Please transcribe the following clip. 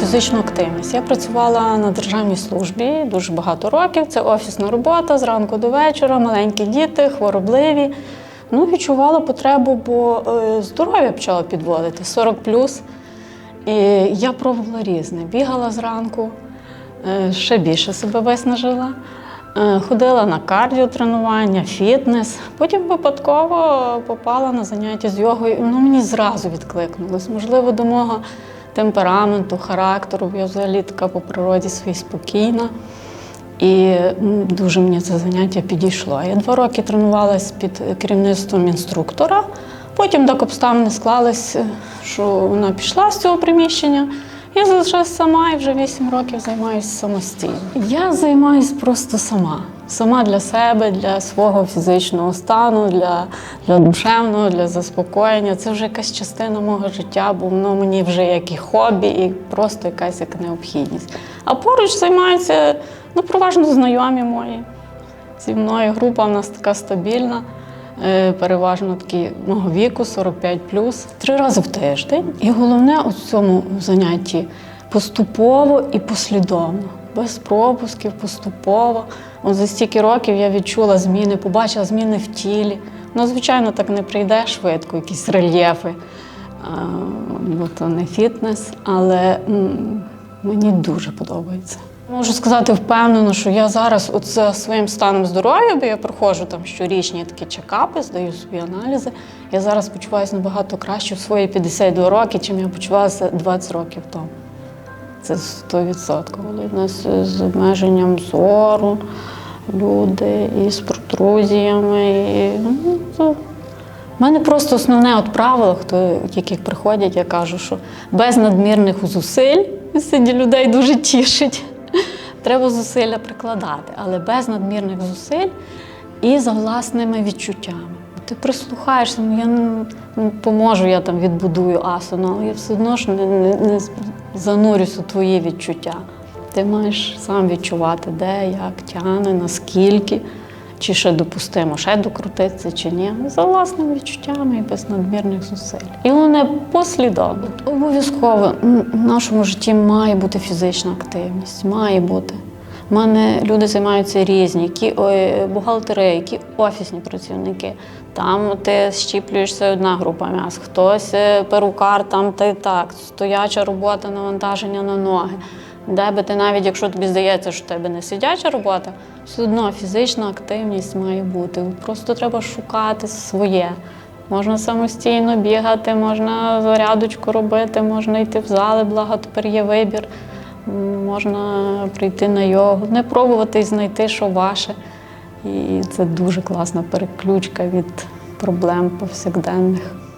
фізичну активність. Я працювала на державній службі дуже багато років. Це офісна робота зранку до вечора, маленькі діти, хворобливі. Ну, відчувала потребу, бо е, здоров'я почало підводити 40 плюс. І я пробувала різне. Бігала зранку, е, ще більше себе виснажила. Е, Ходила на кардіотренування, фітнес. Потім випадково попала на заняття з йогою. Воно мені зразу відкликнулось. Можливо, до мого темпераменту, характеру. Я взагалі така по природі своїй спокійна. І дуже мені це заняття підійшло. Я два роки тренувалась під керівництвом інструктора. Потім так обставини склались, що вона пішла з цього приміщення. Я залишилась сама і вже 8 років займаюся самостійно. Я займаюся просто сама. Сама для себе, для свого фізичного стану, для, для душевного, для заспокоєння. Це вже якась частина мого життя, бо воно мені вже як і хобі, і просто якась як необхідність. А поруч займаються ну, переважно знайомі мої. Зі мною група в нас така стабільна, переважно такі мого віку, 45 Три рази в тиждень. І головне у цьому занятті поступово і послідовно, без пропусків, поступово. От за стільки років я відчула зміни, побачила зміни в тілі. Ну, звичайно, так не прийде швидко, якісь рельєфи, бо то не фітнес, але мені дуже подобається. Можу сказати впевнено, що я зараз от за своїм станом здоров'я, бо я проходжу там щорічні такі чекапи, здаю собі аналізи. Я зараз почуваюся набагато краще в свої 52 роки, чим я почувалася 20 років тому. Це 100%. У нас з обмеженням зору, люди і з протрузіями. І, ну, то у мене просто основне от правило, хто яких приходять, я кажу, що без надмірних зусиль людей дуже тішить. Треба зусилля прикладати, але без надмірних зусиль і за власними відчуттями. Ти прислухаєшся, ну я не ну, поможу, я там відбудую асану, але я все одно ж не, не, не занурюсь у твої відчуття. Ти маєш сам відчувати, де, як тяне, наскільки, чи ще допустимо, ще докрутитися, чи ні. За власними відчуттями і без надмірних зусиль. І головне послідовно. Обов'язково в нашому житті має бути фізична активність, має бути. У мене люди займаються різні, які ой, бухгалтери, які офісні працівники. Там ти щіплюєшся одна група м'яс, хтось е, перукар, там ти так, стояча робота, навантаження на ноги. Де би ти навіть, якщо тобі здається, що в тебе не сидяча робота, все одно фізична активність має бути. Просто треба шукати своє. Можна самостійно бігати, можна зарядочку робити, можна йти в зали, благо тепер є вибір. Можна прийти на йогу, не пробувати і знайти, що ваше. І це дуже класна переключка від проблем повсякденних.